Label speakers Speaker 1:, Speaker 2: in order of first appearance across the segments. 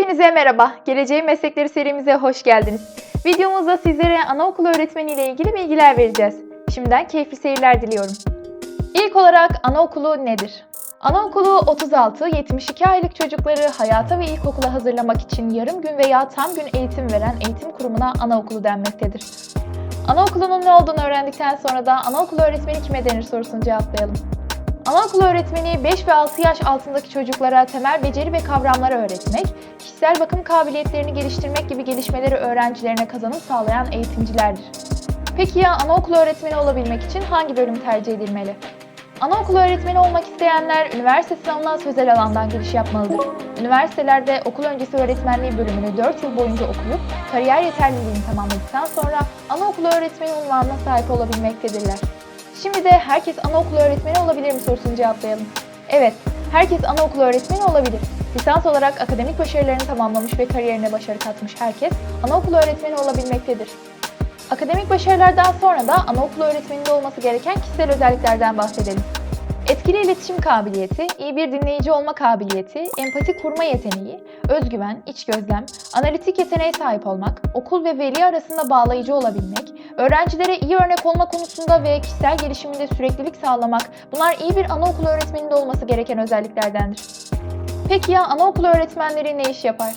Speaker 1: Hepinize merhaba. Geleceğin Meslekleri serimize hoş geldiniz. Videomuzda sizlere anaokulu öğretmeni ile ilgili bilgiler vereceğiz. Şimdiden keyifli seyirler diliyorum. İlk olarak anaokulu nedir? Anaokulu 36-72 aylık çocukları hayata ve ilkokula hazırlamak için yarım gün veya tam gün eğitim veren eğitim kurumuna anaokulu denmektedir. Anaokulunun ne olduğunu öğrendikten sonra da anaokulu öğretmeni kime denir sorusunu cevaplayalım. Anaokulu öğretmeni 5 ve 6 yaş altındaki çocuklara temel beceri ve kavramları öğretmek, kişisel bakım kabiliyetlerini geliştirmek gibi gelişmeleri öğrencilerine kazanım sağlayan eğitimcilerdir. Peki ya anaokulu öğretmeni olabilmek için hangi bölüm tercih edilmeli? Anaokulu öğretmeni olmak isteyenler üniversite sınavına sözel alandan giriş yapmalıdır. Üniversitelerde okul öncesi öğretmenliği bölümünü 4 yıl boyunca okuyup kariyer yeterliliğini tamamladıktan sonra anaokulu öğretmeni unvanına sahip olabilmektedirler. Şimdi de herkes anaokulu öğretmeni olabilir mi sorusunu cevaplayalım. Evet, herkes anaokulu öğretmeni olabilir. Lisans olarak akademik başarılarını tamamlamış ve kariyerine başarı katmış herkes anaokulu öğretmeni olabilmektedir. Akademik başarılardan sonra da anaokulu öğretmeninde olması gereken kişisel özelliklerden bahsedelim. Etkili iletişim kabiliyeti, iyi bir dinleyici olma kabiliyeti, empati kurma yeteneği, özgüven, içgözlem, analitik yeteneğe sahip olmak, okul ve veli arasında bağlayıcı olabilmek, öğrencilere iyi örnek olma konusunda ve kişisel gelişiminde süreklilik sağlamak bunlar iyi bir anaokulu öğretmeninde olması gereken özelliklerdendir. Peki ya anaokulu öğretmenleri ne iş yapar?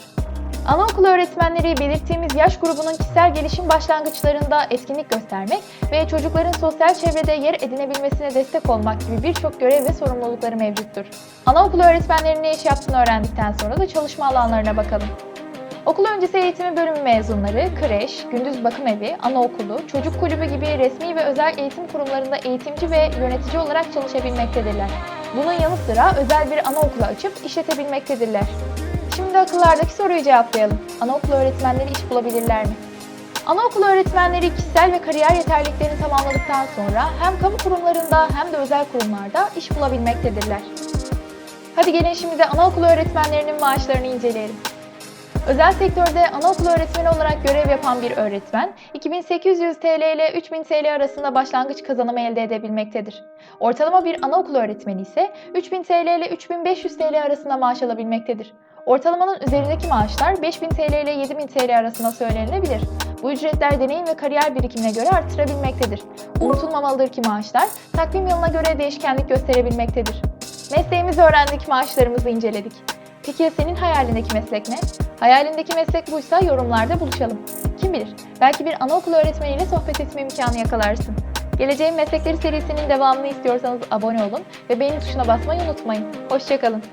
Speaker 1: Anaokulu öğretmenleri belirttiğimiz yaş grubunun kişisel gelişim başlangıçlarında etkinlik göstermek ve çocukların sosyal çevrede yer edinebilmesine destek olmak gibi birçok görev ve sorumlulukları mevcuttur. Anaokulu öğretmenlerinin ne iş yaptığını öğrendikten sonra da çalışma alanlarına bakalım. Okul öncesi eğitimi bölümü mezunları, kreş, gündüz bakım evi, anaokulu, çocuk kulübü gibi resmi ve özel eğitim kurumlarında eğitimci ve yönetici olarak çalışabilmektedirler. Bunun yanı sıra özel bir anaokulu açıp işletebilmektedirler. Şimdi akıllardaki soruyu cevaplayalım. Anaokulu öğretmenleri iş bulabilirler mi? Anaokulu öğretmenleri kişisel ve kariyer yeterliliklerini tamamladıktan sonra hem kamu kurumlarında hem de özel kurumlarda iş bulabilmektedirler. Hadi gelin şimdi de anaokulu öğretmenlerinin maaşlarını inceleyelim. Özel sektörde anaokulu öğretmeni olarak görev yapan bir öğretmen, 2800 TL ile 3000 TL arasında başlangıç kazanımı elde edebilmektedir. Ortalama bir anaokulu öğretmeni ise 3000 TL ile 3500 TL arasında maaş alabilmektedir. Ortalamanın üzerindeki maaşlar 5000 TL ile 7000 TL arasında söylenilebilir. Bu ücretler deneyim ve kariyer birikimine göre artırabilmektedir. Unutulmamalıdır ki maaşlar takvim yılına göre değişkenlik gösterebilmektedir. Mesleğimizi öğrendik, maaşlarımızı inceledik. Peki ya senin hayalindeki meslek ne? Hayalindeki meslek buysa yorumlarda buluşalım. Kim bilir, belki bir anaokulu öğretmeniyle sohbet etme imkanı yakalarsın. Geleceğin Meslekleri serisinin devamını istiyorsanız abone olun ve beğeni tuşuna basmayı unutmayın. Hoşçakalın.